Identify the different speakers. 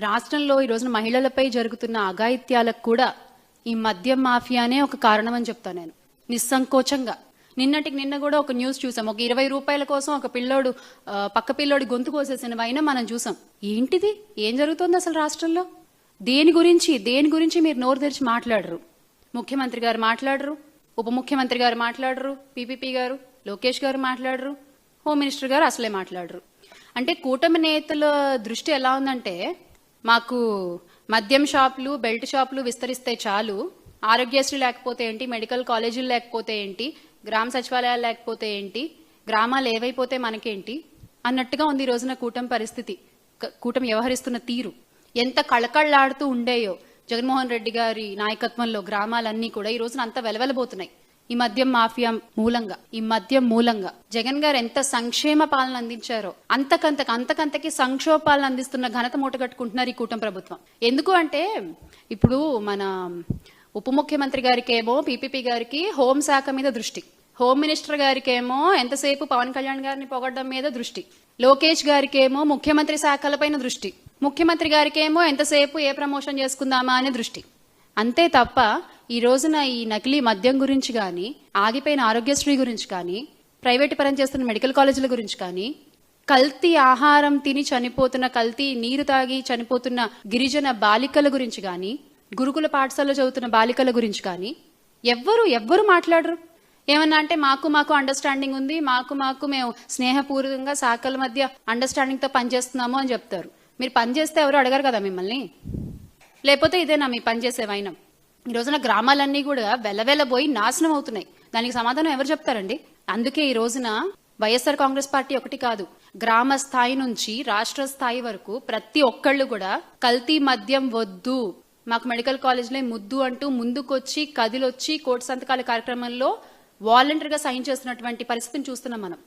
Speaker 1: రాష్ట్రంలో ఈ రోజున మహిళలపై జరుగుతున్న అఘాయిత్యాలకు కూడా ఈ మద్యం మాఫియానే ఒక కారణం అని చెప్తాను నేను. నిస్సంకోచంగా. నిన్నటికి నిన్న కూడా ఒక న్యూస్ చూసాం. ఒక ఇరవై రూపాయల కోసం ఒక పిల్లోడు పక్క పిల్లోడి గొంతు కోసేసిన అయినా మనం చూసాం. ఏంటిది? ఏం జరుగుతుంది అసలు రాష్ట్రంలో? దేని గురించి దేని గురించి మీరు నోరు తెరిచి మాట్లాడరు? ముఖ్యమంత్రి గారు మాట్లాడరు? ఉప ముఖ్యమంత్రి గారు మాట్లాడరు? పీపీపీ గారు? లోకేష్ గారు మాట్లాడరు? హోమ్ మినిస్టర్ గారు అసలే మాట్లాడరు. అంటే కూటమి నేతల దృష్టి ఎలా ఉందంటే మాకు మద్యం షాపులు బెల్ట్ షాపులు విస్తరిస్తే చాలు. ఆరోగ్యశ్రీ లేకపోతే ఏంటి? మెడికల్ కాలేజీలు లేకపోతే ఏంటి? గ్రామ సచివాలయాలు లేకపోతే ఏంటి? గ్రామాలు ఏవైపోతే మనకేంటి? అన్నట్టుగా ఉంది ఈ రోజున కూటమి పరిస్థితి. కూటమి వ్యవహరిస్తున్న తీరు. ఎంత కళకళలాడుతూ ఉండేయో జగన్మోహన్ రెడ్డి గారి నాయకత్వంలో గ్రామాలన్నీ కూడా ఈ రోజున అంత వెలవెలబోతున్నాయి. ఈ మద్యం మాఫియా మూలంగా ఈ మద్యం మూలంగా. జగన్ గారు ఎంత సంక్షేమ పాలన అందించారో అంతకంతకు అంతకంతకి సంక్షోభ పాలన అందిస్తున్న ఘనత మూటగట్టుకుంటున్నారు ఈ కూటమి ప్రభుత్వం. ఎందుకు అంటే ఇప్పుడు మన ఉప ముఖ్యమంత్రి గారికి ఏమో పీపీపీ గారికి హోంశాఖ మీద దృష్టి. హోమ్ మినిస్టర్ గారికేమో ఎంతసేపు పవన్ కళ్యాణ్ గారిని పొగడడం మీద దృష్టి. లోకేష్ గారికేమో ముఖ్యమంత్రి శాఖలపైన దృష్టి. ముఖ్యమంత్రి గారికేమో ఎంతసేపు ఏ ప్రమోషన్ చేసుకుందామా అనే దృష్టి. అంతే తప్ప ఈ రోజున ఈ నకిలీ మద్యం గురించి కానీ ఆగిపోయిన ఆరోగ్యశ్రీ గురించి కానీ ప్రైవేట్ పరం చేస్తున్న మెడికల్ కాలేజీల గురించి కానీ కల్తీ ఆహారం తిని చనిపోతున్న కల్తీ నీరు తాగి చనిపోతున్న గిరిజన బాలికల గురించి కానీ గురుకుల పాఠశాలలో చదువుతున్న బాలికల గురించి కానీ ఎవ్వరు ఎవ్వరు మాట్లాడరు. ఏమన్నా అంటే మాకు మాకు అండర్స్టాండింగ్ ఉంది మాకు మాకు మేము స్నేహపూర్వకంగా శాఖల మధ్య అండర్స్టాండింగ్తో పనిచేస్తున్నాము అని చెప్తారు. మీరు పనిచేస్తే ఎవరు అడగరు కదా మిమ్మల్ని? లేకపోతే ఇదేనా మీ పనిచేసే వైనం? ఈ రోజున గ్రామాలన్నీ కూడా వెలవెలబోయి నాశనం అవుతున్నాయి. దానికి సమాధానం ఎవరు చెప్తారండి? అందుకే ఈ రోజున వైఎస్ఆర్ కాంగ్రెస్ పార్టీ ఒకటి కాదు గ్రామ స్థాయి నుంచి రాష్ట్ర స్థాయి వరకు ప్రతి ఒక్కళ్ళు కూడా కల్తీ మద్యం వద్దు మాకు మెడికల్ కాలేజ్లో ముద్దు అంటూ ముందుకొచ్చి కదిలొచ్చి కోటి సంతకాల కార్యక్రమంలో వాలంటీర్గా సైన్ చేస్తున్నటువంటి పరిస్థితిని చూస్తున్నాం మనం.